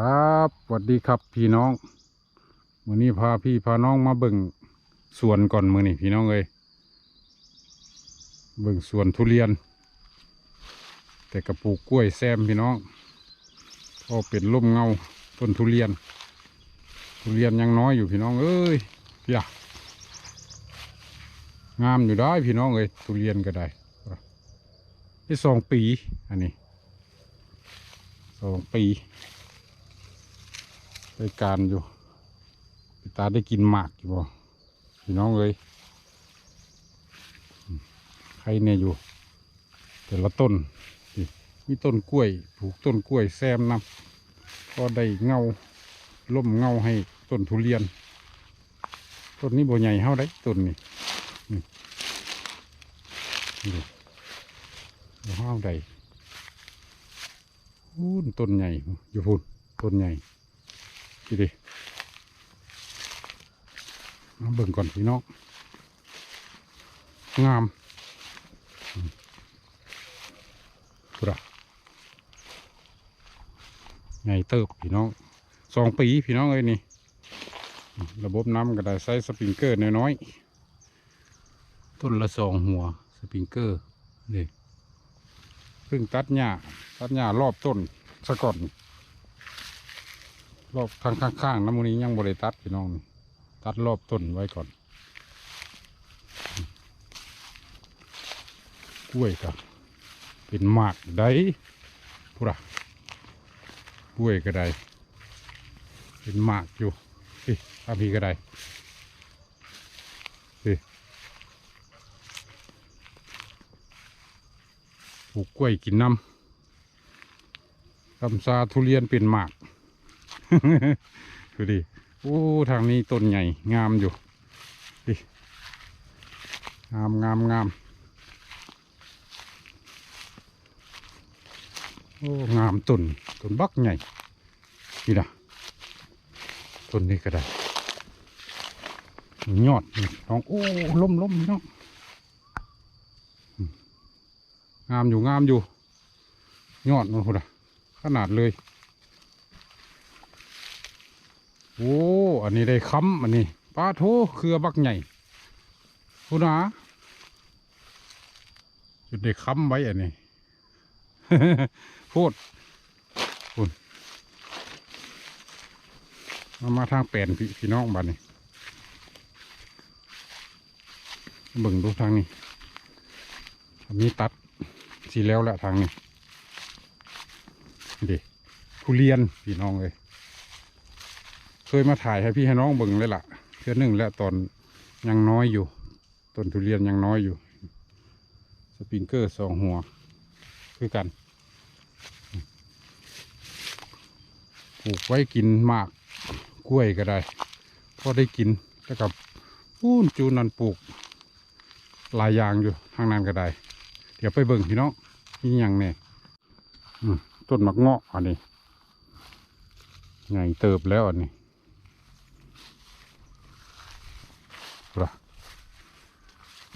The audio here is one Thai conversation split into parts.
ครับสวัสดีครับพี่น้องมื้อนี้พาพี่พาน้องมาเบิ่งสวนก่อนมือนี้พี่น้องเอ้ยเบิ่งสวนทุเรียน แต่กระปูกกล้วยแซมพี่น้องพอเป็นร่มเงาต้นทุเรียน ทุเรียนยังน้อยอยู่พี่น้องเอ้ยอย่างามอยู่ได้พี่น้องเอ้ยทุเรียนก็ได้นี่สองปีอันนี้สองปี ไปการอยู่พี่ตาได้กินหมากอยู่บ่พี่น้องเอ้ยใครเนี่ยอยู่ แต่ละต้นนี่มีต้นกล้วยปลูกต้นกล้วยแซมนำก็ได้เงาล่มเงาให้ต้นทุเรียน ต้นนี้บ่ใหญ่เท่าได้ต้นนี้นี่นี่บ่เท่าใดพูนต้นใหญ่อยู่พูนต้นใหญ่ พี่ดิมาเบิ่งก่อนพี่น้องงามอืมพุระไงเติบพี่น้องสองปีพี่น้องเอ้ยนี่ ระบบน้ำก็ได้ใช้สปริงเกอร์น้อยๆต้นละสองหัวสปริงเกอร์นี่เพิ่งตัดหญ้าตัดหญ้ารอบต้นซะก่อน รอบข้างข้างๆน้ำมันนี้ยังบริตัดพี่น้องนี่ตัดรอบต้นไว้ก่อน กล้วยก็เป็นหมากได้พุระกล้วยก็ได้เป็นหมากอยู่พี่อาพีก็ได้พี่ปลูกกล้วยกินน้ำคำซาทุเรียนเป็นหมาก ดูดิโอ้ทางนี้ต้นใหญ่งามอยู่ดิงามงามงามโอ้งามต้นต้นบักใหญ่นี่นะต้นนี้ก็ได้ยอดนี่น้องโอ้ล้มล้มพี่น้องงามอยู่งามอยู่ ยอดมันพุ่นอะขนาดเลย โอ้อันนี้ได้ค้ำอันนี้ปลาโถเครือบักใหญ่คุณนะจุดได้ค้ำไว้อันนี้โพดคุณมามาทางแปลนพี่พี่น้องบ้านนี้เบิ่งดูทางนี้อันนี้ตัดสีแล้วแหละทางนี้เด็ทุเรียนพี่น้องเลย ยมาถ่ายให้พี่ให้น้องเบิ่งเลยล่ะเทื่อหนึ่งแล้วตอนยังน้อยอยู่ต้นทุเรียนยังน้อยอยู่ สปริงเกอร์สองหัว คือกันปลูกไว้กินมากกล้วยก็ได้พอได้กินแล้วกับปูนจูนันปลูก หลายอย่างอยู่ทางนั้นก็ได้ เดี๋ยวไปเบิ่งพี่น้องนี่ยังเนี่ยต้นมะเงาะอันนี้ไงเติบแล้วอันนี้ ล่ะ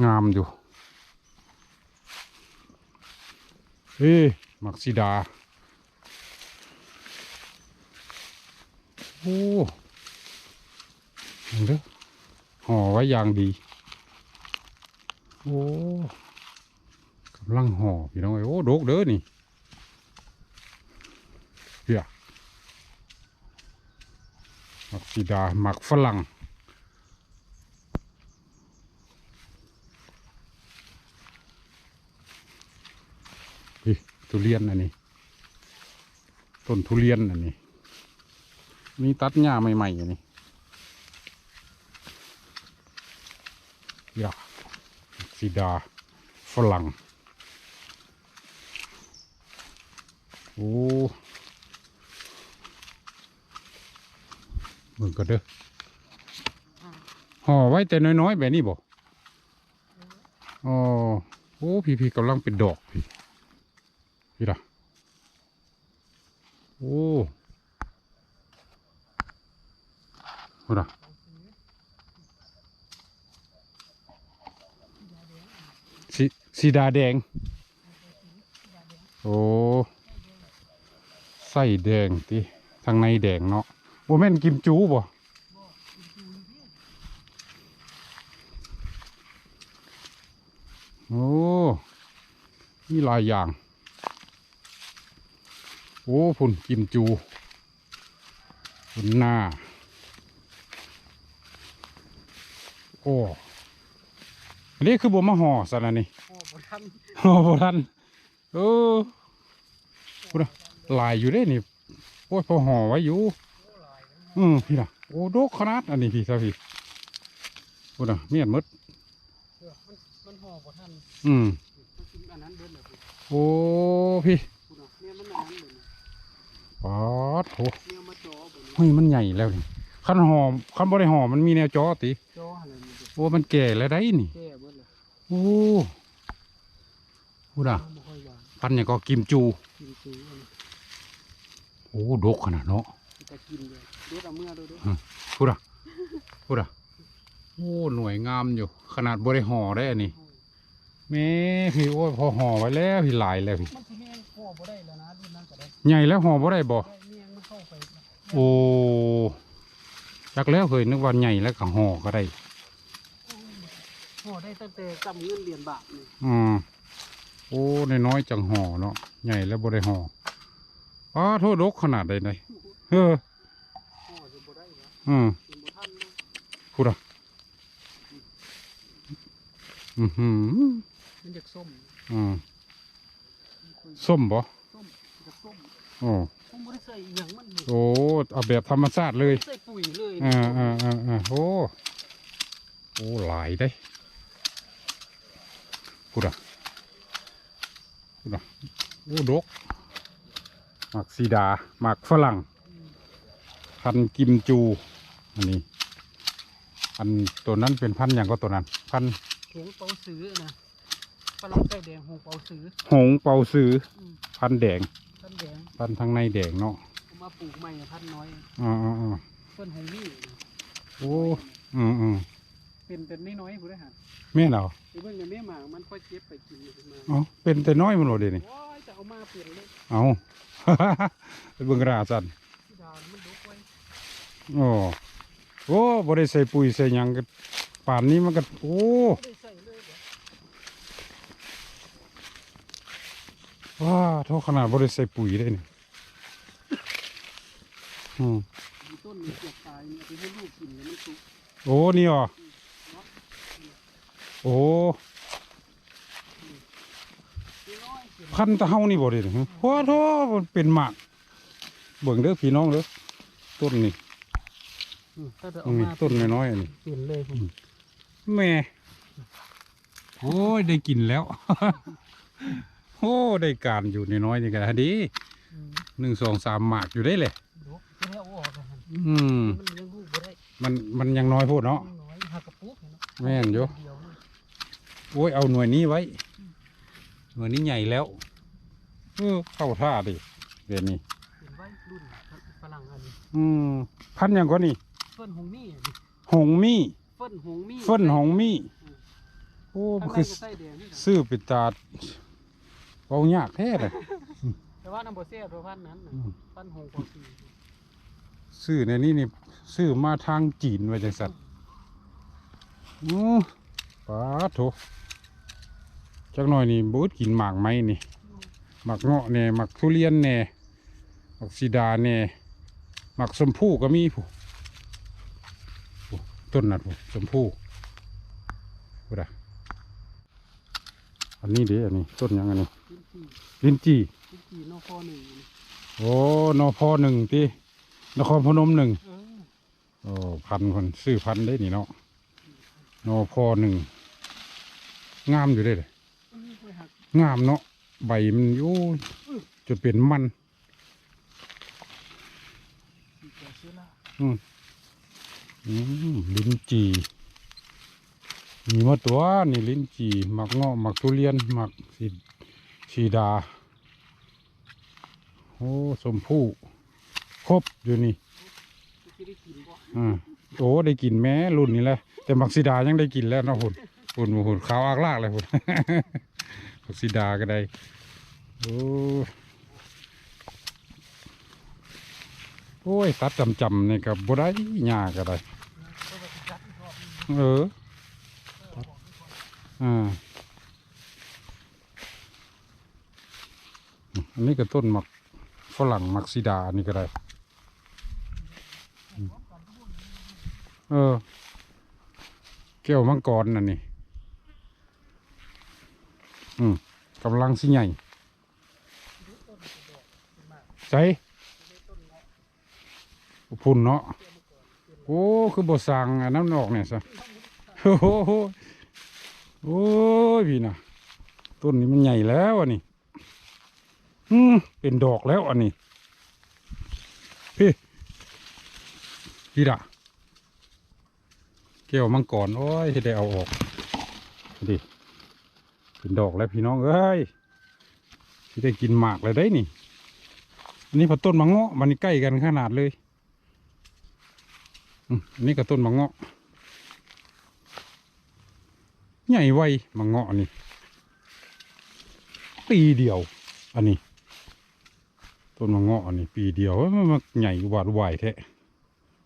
งามอยู่เอ้มักซิดา โอ้เห็นเด้อห่อไว้อย่างดี โอ้กำลังห่อพี่น้องเอ้ยโอ้โดกเด้อนี่เฮียมักซิดาหมักฝรั่ง นี่ ทุเรียนอันนี้ ต้นทุเรียนอันนี้ มีตัดหญ้าใหม่ๆอันนี้ยาสีดาฝรั่ง โอ้มึงก็เด้อห่อไว้แต่น้อยๆแบบนี้บ่อ๋อโอ้พี่ๆกำลังเป็นดอกพี่ พี่ล่ะโอ้โหล่ะสีสีดาแดง โอ้ไส้แดงที่ทางในแดงเนาะบ่แม่นกิมจูบ่โอ้ มีหลายอย่าง โอ้พุ่นกิมจูพุ่นหน้า โอ้อันนี้คือบ่มาห่อสันอันนี้โอ้บ่ทันโอ้บ่ทันเออพุ่นน่ะลายอยู่เด้นี่โอ้ยพอห่อไว้อยู่โอ้หลายเลยอืมพี่น่ะโอ้โดกขนาดอันนี้พี่ซะพี่พุ่นน่ะเมียนหมดเออมันมันห่อบ่ทันอืมมันกินอันนั้นเบิดเลยพุ่นโอ้พี่ พุ่นน่ะเนี่ยมันอันนั้นเบิดเลยป๊าดโถเนี่ยมาจ่อเบิดเลยเฮ้ยมันใหญ่แล้วนี่คันห่อคันบ่ได้ห่อมันมีแนวจอติจ่ออะไรนี่เด้อโอ้มันแก่แล้วได้นี่แก้เบิดเลยโอ้พุ่นน่ะบ่ค่อยหวานพันอย่างก็กิมจูกินซื้ออันนี้โอ้ดกขนาดเนาะจะกินเลยเด็ดเอาเมื่อดูเด้อพูดอะพูดอะโอ้หน่วยงามอยู่ ขนาดบริห่อได้อันนี้แม่พี่โอ้ยพอห่อไว้แล้วพี่หลายแล้วพี่มันสิแห้งห่ อบ่ได้แล้วนะดูนั่นก็ได้ใหญ่แล้วห่อบ่ได้บ่ได้เมียงมันเข้าไปโอ้จักแล้วเคยนึกว่าใหญ่แล้วก็ห่อก็ได้ห่อได้ตั้งแต่จำเงินเหรียญบาทนี่อืมโอ้น้อยๆจังห่อเนาะใหญ่แล้วบ่ได้ห่ออ้าโทษดกขนาดใดเลยเออห่อสิบ่ได้วะอืมกินบ่ทันนะพูดอะอือหือมันอยากส้มอืมมันคุย ส้มบ่ส้มอยากส้มโอ้ผมบ่ได้ใส่อีหยังมันนี่โอ้เอาแบบธรรมชาติเลยใส่ปุ๋ยเลยอ่าอ่าอ่าอ่าโอ้โอ้หลายได้พูดอะพูดอะโอ้ดกหมักซีดาหมักฝรั่งพันธุ์กิมจูอันนี้อันตัวนั้นเป็นพันธุ์อย่างก็ตัวนั้น พันธุ์เขียงเปาซื้อนะ ฝรั่งไก่แดงหงเปาซื้อหงเปาซืออืมพันธุ์แดง ต้นแดงพันธุ์ทางในแดงเนาะเอามาปลูกใหม่อะพันน้อยอ่าอ่าอ่าเพิ่นหงนี่โอ้อืมอืมเป็นเป็นน้อยๆผู้ได้หาแม่นเหรอไอ้เบิ่งในแม่หมามันค่อยเจ็บไปกินขึ้นมาเอ๋อเป็นแต่น้อยมันโหลดเดี๋ยวนี่โอ้ยจะเอามาเปลี่ยนเลยเอาไปเบิ่งกระดาษสันที่ดาวมันดกไว้โอ้โอ้บ่ได้ใส่ปุ๋ยใส่หยังก็ป่านนี้มันก็โอ้ ไม่ได้ใส่เลยเดี๋ยว ว้าเท่าขนาดบ่ได้ใส่ปุ๋ยได้นี่อืมมีต้นมีเกียกตายเนี่ยไปให้ลูกกินแล้วมันสุกโอ้ นี่อ๋อโอ้น้อยๆกินพันตะเฮานี่บ่ได้นี่โอ้โธ่มันเป็นหมากเบิ่งเด้อพี่น้องเด้อต้นนี่อืมถ้าจะตรเอางนี้มาต้นน้อยๆอันนี้เปลี่ยนเลยผมแม่โอ้ยได้กินแล้ว โอ้ได้การอยู่น้อยๆนี่ก็ดีอืมหนึ่งสองสามหมากอยู่ได้เลยดกจะให้เอาออกกันอืมมันเลี้ยงลูกบ่ได้มันมันยังน้อยโพูดเนาะน้อยๆหักกระปุกเนาะแม่นอยู่เดียวนะโอ้ยเอาหน่วยนี้ไว้ หน่วยนี้ใหญ่แล้วเออเข้าท่าดิเดี๋ยวนี้เห็นไว้รุ่นฝรั่งอันนี้อืมพันอย่างก็นี่เฟิ่นหงมี่อันนี้หงมี่เฟิ่นหงมี่เฟิ่นหงมี่โอ้ข้างในคือก็ไส้แดงนี่นะซื้อไปตาด เอายากแท้เลย แต่ว่าน้ำโบเซ่ตัวพันนั้นน่ะอืม พันหงกว่าสี่ซื้อในนี้นี่ซื้อมาทางจีนไว้จังสัตว์อู้ปาโถจักหน่อยนี่บูดกินหมากไหมนี่หมักเงาะแหน่หมักทุเรียนแหน่หมักสีดาแหน่หมักสมพู่ก็มีผู้ผู้ต้นนั่นผู้สมพู่ผู้ใดอันนี้เด้อันนี้ต้นหยังอันนี้ ลิ้นจี่ลิ้นจี่ลิ้นจี่นอกคอหนึ่งนี่โอ้นอพอหนึ่งที่นครพนมหนึ่งเออโอ้พันคนซื้อพันได้นี่เนาะนอพอหนึ่งงามอยู่ได้เลยอันนี้ค่อยหักงามเนาะใบมันโอ้ยจนเป็นมันสีแก่เชื้อราอืมลิ้นจี่มีมาตัวนี่ลิ้นจี่หมักเงาะหมักทุเรียนหมักสี สีดา โอ้สมพู่ครบอยู่นี่จะได้กินบ่อ่าโอ้ได้กินแม้รุ่นนี้แหละแต่หมักสีดายังได้กินแล้วเนาะหุ่นหุ่นหุ่นขาวอากลากเลยหุ่นหมักสีดาก็ได้โอ้โอ้โอ้ยตัดจำจำๆนี่กับบ่ได้ยากก็ได้เพราะว่าสิจัดอีกรอบหนึงเอออ่า อันนี้ก็ต้นหมักฝรั่งหมักซีดาอันนี้ก็ได้ เออ แก้วมังกรนั่นนี่ อืมกำลังสิใหญ่ใจพุ่นเนาะ โอ้ คือบสั่งนนั้นอกเนี่ยซะโอ้โหโอ้ยพี่นะต้นนี้มันใหญ่แล้วอันนี้ อืมเป็นดอกแล้วอันนี้ พี่พี่ดะแก้วมังกรโอ้ยที่ได้เอาออกดิเป็นดอกแล้วพี่น้องเอ้ยที่ได้กินหมากเลยได้นี่อันนี้พอต้นมะเงาะมันใกล้กันขนาดเลยอันนี้ก็ต้นมะเงาะใหญ่ไวมะเงาะนี่ปีเดียว อันนี้ ต้นมะเงาะอันนี้ปีเดียวมันมาใหญ่หวาดไหวแท้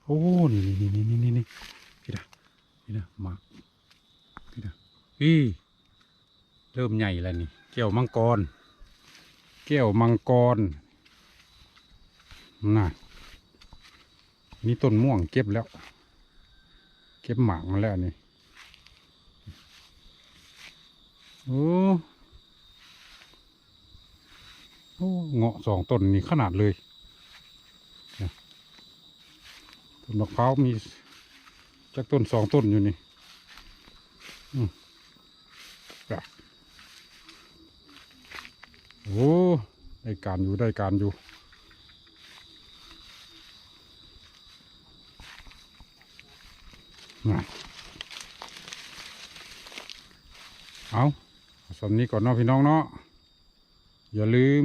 โอ้นี่นี่นี่นี่นี่นี่พี่ดาพี่ดามาพี่ดาพี่เริ่มใหญ่แล้วนี่แก้วมังกร แก้วมังกรน่ะนี่ต้นม่วงเก็บแล้ว เก็บหมากมาแล้วนี่โอ้ เงาะสองต้นนี่ขนาดเลยต้นมะพร้าวมีจากต้นสองต้นอยู่นี่โอ้ได้การอยู่ได้การอยู่นะเอาสำนี้ก่อนเนาะพี่น้องเนาะอย่าลืม